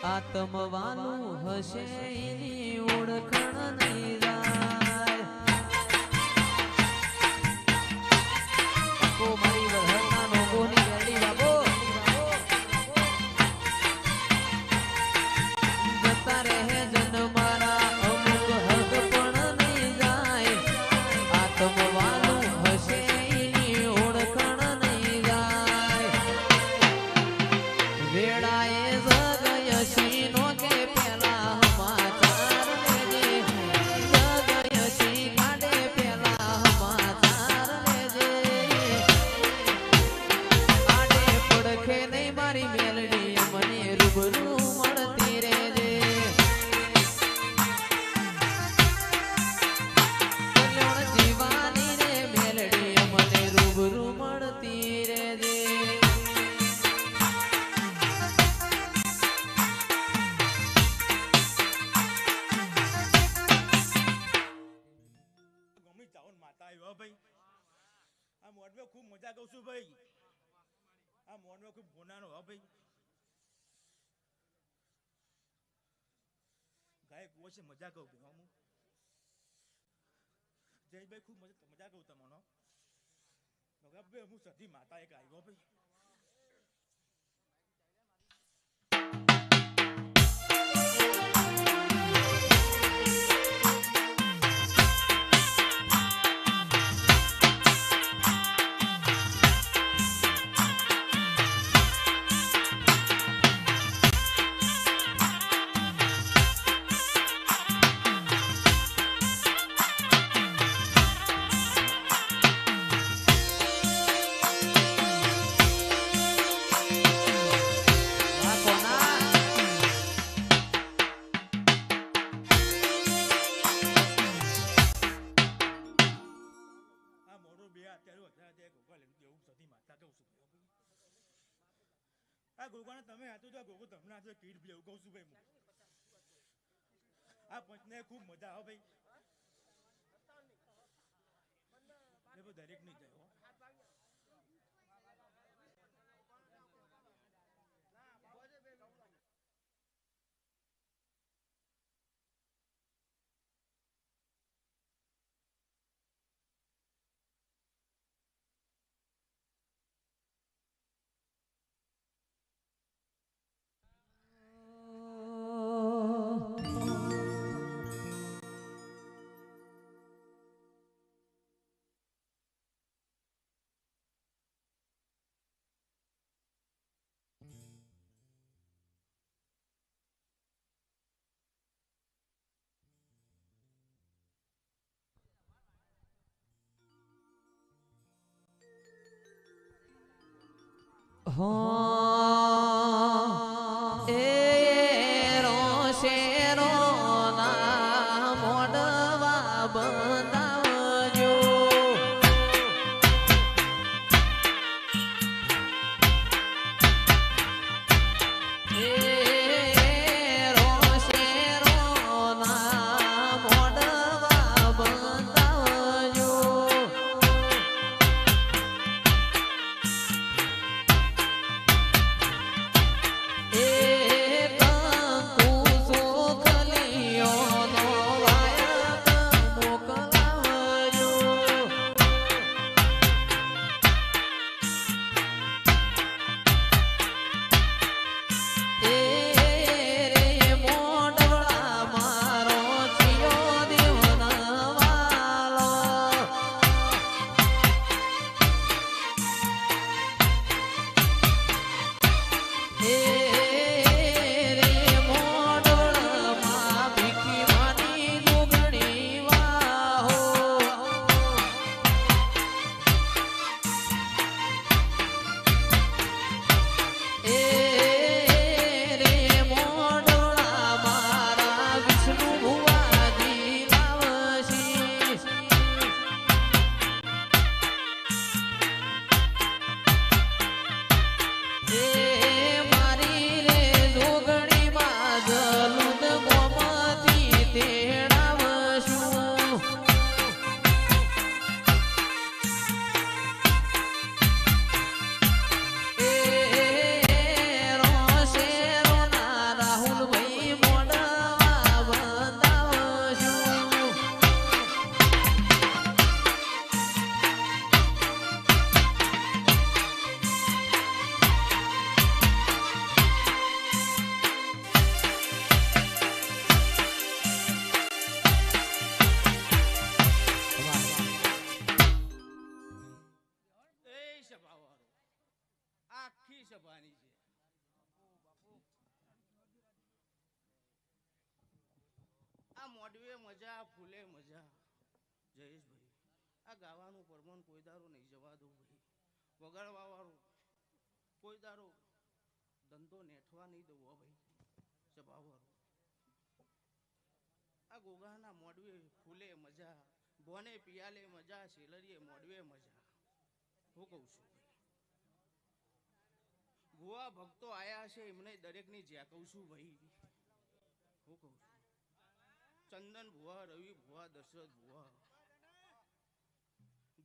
આત્મવાનું હશે એની ઓળખણ નહીં જાય ખૂબ મજા કહું છું ભાઈ. આ મોનમાં ખૂબ ગુનાનો હો ભાઈ. ગાયક હોય છે મજા કહું ભાઈ હું જયભાઈ, ખૂબ મજા મજા કહું તમને ભાઈ હું સધી માતા એક આવ્યો ભાઈ. આ ગોગોને તમે હાથું તો આ ગોગો તમને હાથે કીટ બી એવું કહું છું ભાઈ આ પંચને ખૂબ મજા આવે ભાઈ. દરેક નહીં જાય હો સભાની છે. આ મોડવે મજા ફૂલે મજા. જયેશભાઈ, આ ગાવાનું પરમન કોઈ દારો નહીં જવા દઉં ભાઈ. વગાડવાવાળો કોઈ દારો ધંધો નેઠવા નહીં દઉં ભાઈ. સભાવાળો આ ગોગાના મોડવે ફૂલે મજા, ભોને પિયાલે મજા, સેલરીએ મોડવે મજા. હું કહું છું. ભુવા ભક્તો આયા છે એમને દરેકની જ્યાં કહું છું ભાઈ. હું કહું છું. ચંદન ભુવા, રવિ ભુવા, દશરથ ભુવા.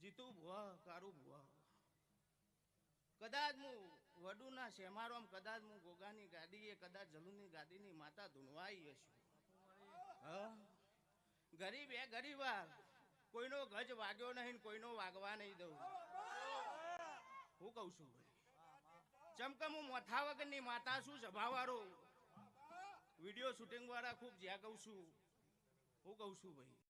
જીતુ ભુવા, કારુ ભુવા. કદાચ હું વડુના શેમારોમ, કદાચ હું ગોગાની ગાદીએ કદાચ જલુની ગાદીની માતા ધૂણવાઈ હશું ગરીબ એ ગરીબા કોઈનો ગજ વાગ્યો નહીં કોઈનો વાગવા નહીં દઉં. હું કહું છું ભાઈ. ચમકે હું મોથા વગરની માતા છું, સભાવાળો. વીડિયો શૂટિંગ વાળા ખૂબ જ્યાં કહું છું, હું કહું છું ભાઈ.